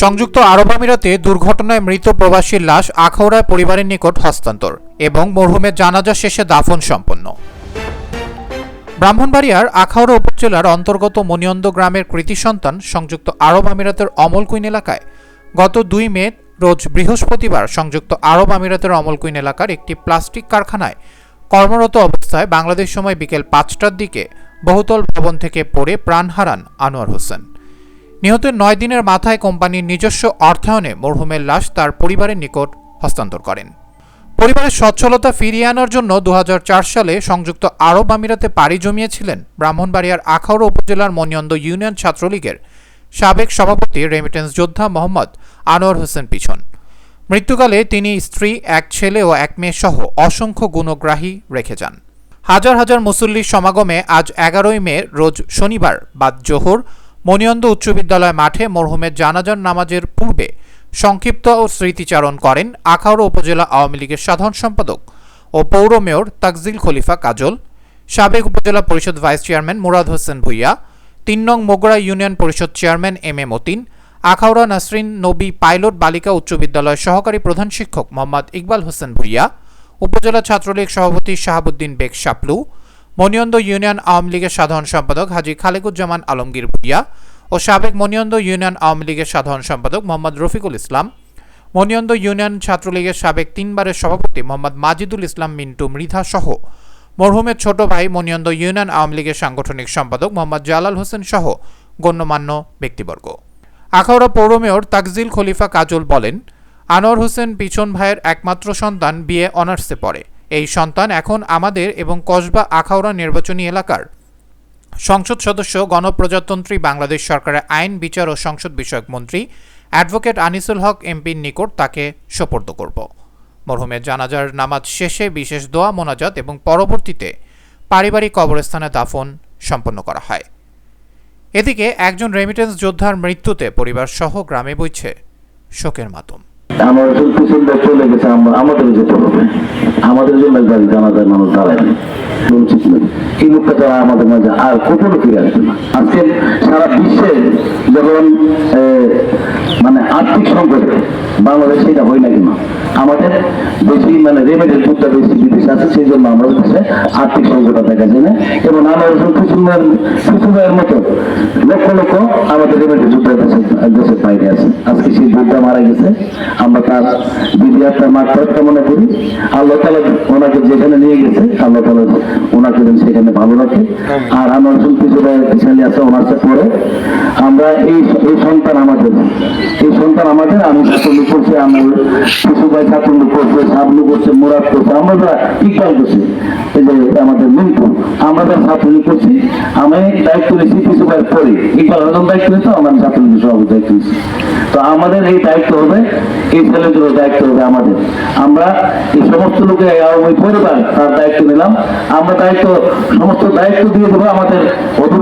সংযুক্ত আরব আমিরাতে দুর্ঘটনায় মৃত প্রবাসীর লাশ আখাউড়ায় পরিবারের নিকট হস্তান্তর এবং মরহুমের জানাজা শেষে দাফন সম্পন্ন। ব্রাহ্মণবাড়িয়ার আখাউড়া উপজেলার অন্তর্গত মনিয়ন্দ গ্রামের কৃতি সন্তান সংযুক্ত আরব আমিরাতের অমলকুইন এলাকায় গত দুই মে রোজ বৃহস্পতিবার সংযুক্ত আরব আমিরাতের অমলকুইন এলাকার একটি প্লাস্টিক কারখানায় কর্মরত অবস্থায় বাংলাদেশ সময় বিকেল পাঁচটার দিকে বহুতল ভবন থেকে পড়ে প্রাণ হারান আনোয়ার হোসেন। নিহতের নয় দিনের মাথায় কোম্পানির নিজস্ব অর্থায়নে মরহুমের লাশ তার পরিবারের নিকট হস্তান্তর করেন। পরিবারের সচ্ছলতা ফিরিয়ে আনার জন্য দু সালে সংযুক্ত আরব আমিরাতে পাড়ি জমিয়েছিলেন ব্রাহ্মণবাড়িয়ার আখাউড়া উপজেলার মনিয়ন্দ ইউনিয়ন ছাত্রলীগের সাবেক সভাপতি রেমিটেন্স যোদ্ধা মোহাম্মদ আনোয়ার হোসেন পিছন। মৃত্যুকালে তিনি স্ত্রী, এক ছেলে ও এক মেয়ে সহ অসংখ্য গুণগ্রাহী রেখে যান। হাজার হাজার মুসল্লির সমাগমে আজ এগারোই মে রোজ শনিবার বাদ জোহর মনিয়ন্দ উচ্চ বিদ্যালয় মাঠে মরহুমের জানাজার নামাজের পূর্বে সংক্ষিপ্ত ও স্মৃতিচারণ করেন আখাউড়া উপজেলা আওয়ামী লীগের সাধারণ সম্পাদক ও পৌর মেয়র তাকজিল খলিফা কাজল, সাবেক উপজেলা পরিষদ ভাইস চেয়ারম্যান মুরাদ হোসেন ভুইয়া, তিন নং মোগরা ইউনিয়ন পরিষদ chairman M A Matin, Akhaura Nasrin Nabi pilot বালিকা উচ্চ বিদ্যালয়ের সহকারী প্রধান শিক্ষক মোহাম্মদ ইকবাল হোসেন ভুইয়া, উপজেলা ছাত্রলীগ সভাপতি শাহাবুদ্দিন বেগ শাপলু মনিয়ন্দ ইউনিয়ন আওয়ামী লীগের সাধারণ সম্পাদক হাজী খালেকুজ্জামান আলমগীর ভুইয়া ও সাবেক মনিয়ন্দ ইউনিয়ন আওয়ামী লীগের সাধারণ সম্পাদক মোহাম্মদ রফিকুল ইসলাম মনিয়ন্দ ইউনিয়ন ছাত্রলীগের সাবেক তিনবারের সভাপতি মোহাম্মদ মাজিদুল ইসলাম মিন্টু মৃধা সহ মরহুমের ছোট ভাই মনিয়ন্দ ইউনিয়ন আওয়ামী লীগের সাংগঠনিক সম্পাদক মোহাম্মদ জালাল হোসেন সহ গণ্যমান্য ব্যক্তিবর্গ। আখাউড়া পৌর মেয়র তাকজিল খলিফা কাজল বলেন, আনোয়ার হোসেন পিছন ভাইয়ের একমাত্র সন্তান বিয়ে অনার্সে পড়ে। এই সন্তান এখন আমাদের এবং কসবা আখাউড়া নির্বাচনী এলাকার। সংসদ সদস্য, গণপ্রজাতন্ত্রী, বাংলাদেশ সরকারের আইন, বিচার ও সংসদ বিষয়ক মন্ত্রী অ্যাডভোকেট আনিসুল হক এমপির নিকট তাকে সোপর্দ করব। মরহুমের জানাজার নামাজ শেষে বিশেষ দোয়া, মোনাজাত এবং পরবর্তীতে পারিবারিক কবরস্থানে দাফন সম্পন্ন করা হয়। এদিকে একজন রেমিটেন্স যোদ্ধার মৃত্যুতে পরিবার সহ গ্রামে বইছে শোকের মাতম। চলে গেছে আমাদের যেতে হবে। আমাদের জন্য একবার জানাজার মানুষ নয় এই লোকটা তারা আমাদের মাঝে আর ফিরে আসবে না। আজকে সারা বিশ্বে যখন মানে আর্থিক সংকটে বাংলাদেশ সেটা হয় না কেন? আমাদের বেশি মানে রেমিডের দুধটা বেশি বিদেশ আছে, সেই জন্য আমাদের দেশে আর্থিক সংকটটা দেখা যায় না। এবং আমার কুসুমের কুসুমের মতো লক্ষ লক্ষ আমাদের রেমিডের দেশের বাইরে আছে। আজকে সেই যুদ্ধ মারা গেছে। আমরা তার বিধি আত্মার কামনা করি। আল্লাহ তালা ওনাকে যেখানে নিয়ে গেছে আল্লাহ তালা ওনাকে সেখানে ভালো রাখে। আর আমার কিছু ছেলে আছে ওনার সাথে পরে। এই সন্তান আমাদের। এই সন্তান আমাদের, আমি ছাত্রলীগ করছি আমার কিছু ভাই করছে, সাবলু করছে, মুরাদ করছে, আমরা যারা ইকবাল করছি এই যে আমাদের মিন্টু, আমরা যারা ছাত্রলীগ করছি, আমি দায়িত্ব নিয়েছি কিছু পরে। ইকবাল হজম দায়িত্ব নিয়েছে, আমার ছাত্রলীগ সভাপতি দায়িত্ব নিয়েছি। তো আমাদের এই দায়িত্ব হবে, এই ছেলেদেরও দায়িত্ব হবে আমাদের। আমরা এই সমস্ত লোকের আওয়ামী পরিবার, তার দায়িত্ব নিলাম। আমরা দায়িত্ব, সমস্ত দায়িত্ব দিয়ে দেবো আমাদের অভিভাবকের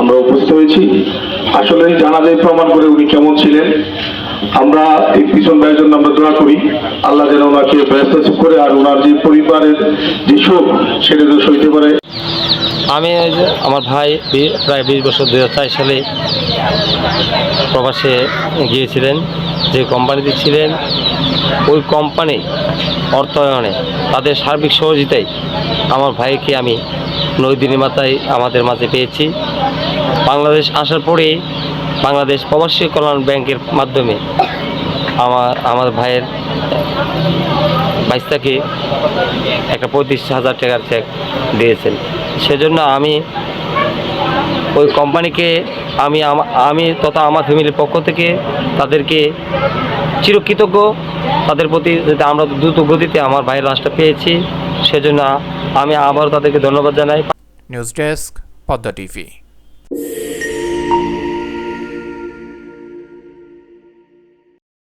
আমরা উপস্থিত হয়েছি। আসলে জানাজায় প্রমাণ করে উনি কেমন ছিলেন। আমরা এই পিছন ভাইয়ের জন্য আমরা দোয়া করি। আল্লাহ যেন ওনাকে ব্যস্ত করে আর ওনার যে পরিবারের যে শোক, সেটা যেন সইতে পারে। আমি আমার ভাই প্রায় বিশ বছর দু হাজার চার সালে প্রবাসে গিয়েছিলেন, যে কোম্পানিতে ছিলেন, ওই কোম্পানি অর্থায়নে তাদের সার্বিক সহযোগিতায় আমার ভাইকে আমি নদীর মাথায় আমাদের মাঝে পেয়েছি। বাংলাদেশ আসার পরে বাংলাদেশ প্রবাসী কল্যাণ ব্যাংকের মাধ্যমে আমার আমার ভাইয়ের বাইশটাকে একটা পঁয়ত্রিশ হাজার টাকার চেক দিয়েছেন। সেজন্য আমি ওই কোম্পানিকে আমা- আমি তথা আমার ফ্যামিলির পক্ষ থেকে তাদেরকে চিরকৃতজ্ঞ। তাদের প্রতি যাতে আমরা দ্রুত গতিতে আমার ভাইয়ের লাশটা পেয়েছি, সেজন্য আমি আবারও তাদেরকে ধন্যবাদ জানাই। News desk Padma TV